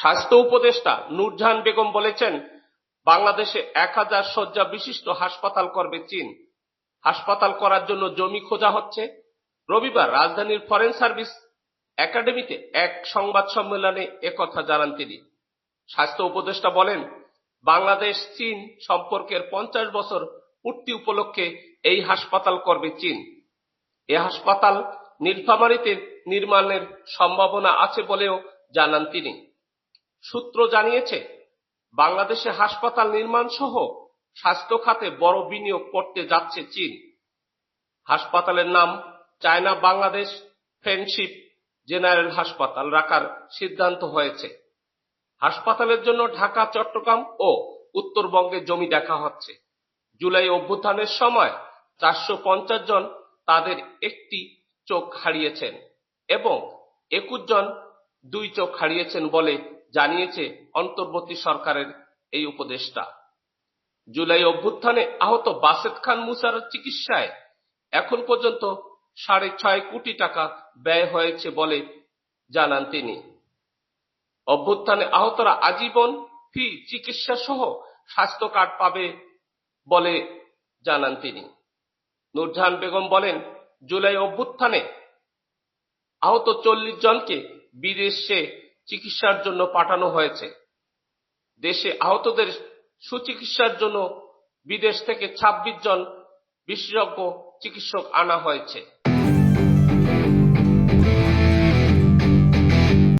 স্বাস্থ্য উপদেষ্টা নূরজাহান বেগম বলেছেন, বাংলাদেশে এক হাজার শয্যা বিশিষ্ট হাসপাতাল করবে চীন। হাসপাতাল করার জন্য জমি খোঁজা হচ্ছে। রবিবার রাজধানীর ফরেন সার্ভিস একাডেমিতে এক সংবাদ সম্মেলনে একথা জানান তিনি। স্বাস্থ্য উপদেষ্টা বলেন, বাংলাদেশ চীন সম্পর্কের পঞ্চাশ বছর পূর্তি উপলক্ষে এই হাসপাতাল করবে চীন। এ হাসপাতাল নীলফামারীতে নির্মাণের সম্ভাবনা আছে বলেও জানান তিনি। সূত্র জানিয়েছে, বাংলাদেশে হাসপাতাল নির্মাণ সহ স্বাস্থ্য খাতে বড় বিনিয়োগ করতে যাচ্ছে চীন। হাসপাতালের নাম চায়না বাংলাদেশ ফ্রেন্ডশিপ জেনারেল হাসপাতাল রাখার সিদ্ধান্ত হয়েছে। হাসপাতালের জন্য ঢাকা, চট্টগ্রাম ও উত্তরবঙ্গে জমি দেখা হচ্ছে। জুলাই অভ্যুত্থানের সময় চারশো পঞ্চাশ জন তাদের একটি চোখ হারিয়েছেন এবং একুশ জন দুই চোখ হারিয়েছেন বলে জানিয়েছে অন্তর্বর্তী সরকারের এই উপদেষ্টা। জুলাই অভ্যুত্থানে আহত বাসেদ খান মুসার চিকিৎসায় এখন পর্যন্ত সাড়ে ছয় কোটি টাকা ব্যয় হয়েছে বলে জানান তিনি। অভ্যুত্থানে আহতরা আজীবন ফি চিকিৎসা সহ স্বাস্থ্য কার্ড পাবে বলে জানান তিনি। নূরজাহান বেগম বলেন, জুলাই অভ্যুত্থানে আহত চল্লিশ জনকে বিদেশে চিকিৎসার জন্য পাঠানো হয়েছে। দেশে আহতদের সুচিকিৎসার জন্য বিদেশ থেকে ২৬ জন বিশেষজ্ঞ চিকিৎসক আনা হয়েছে।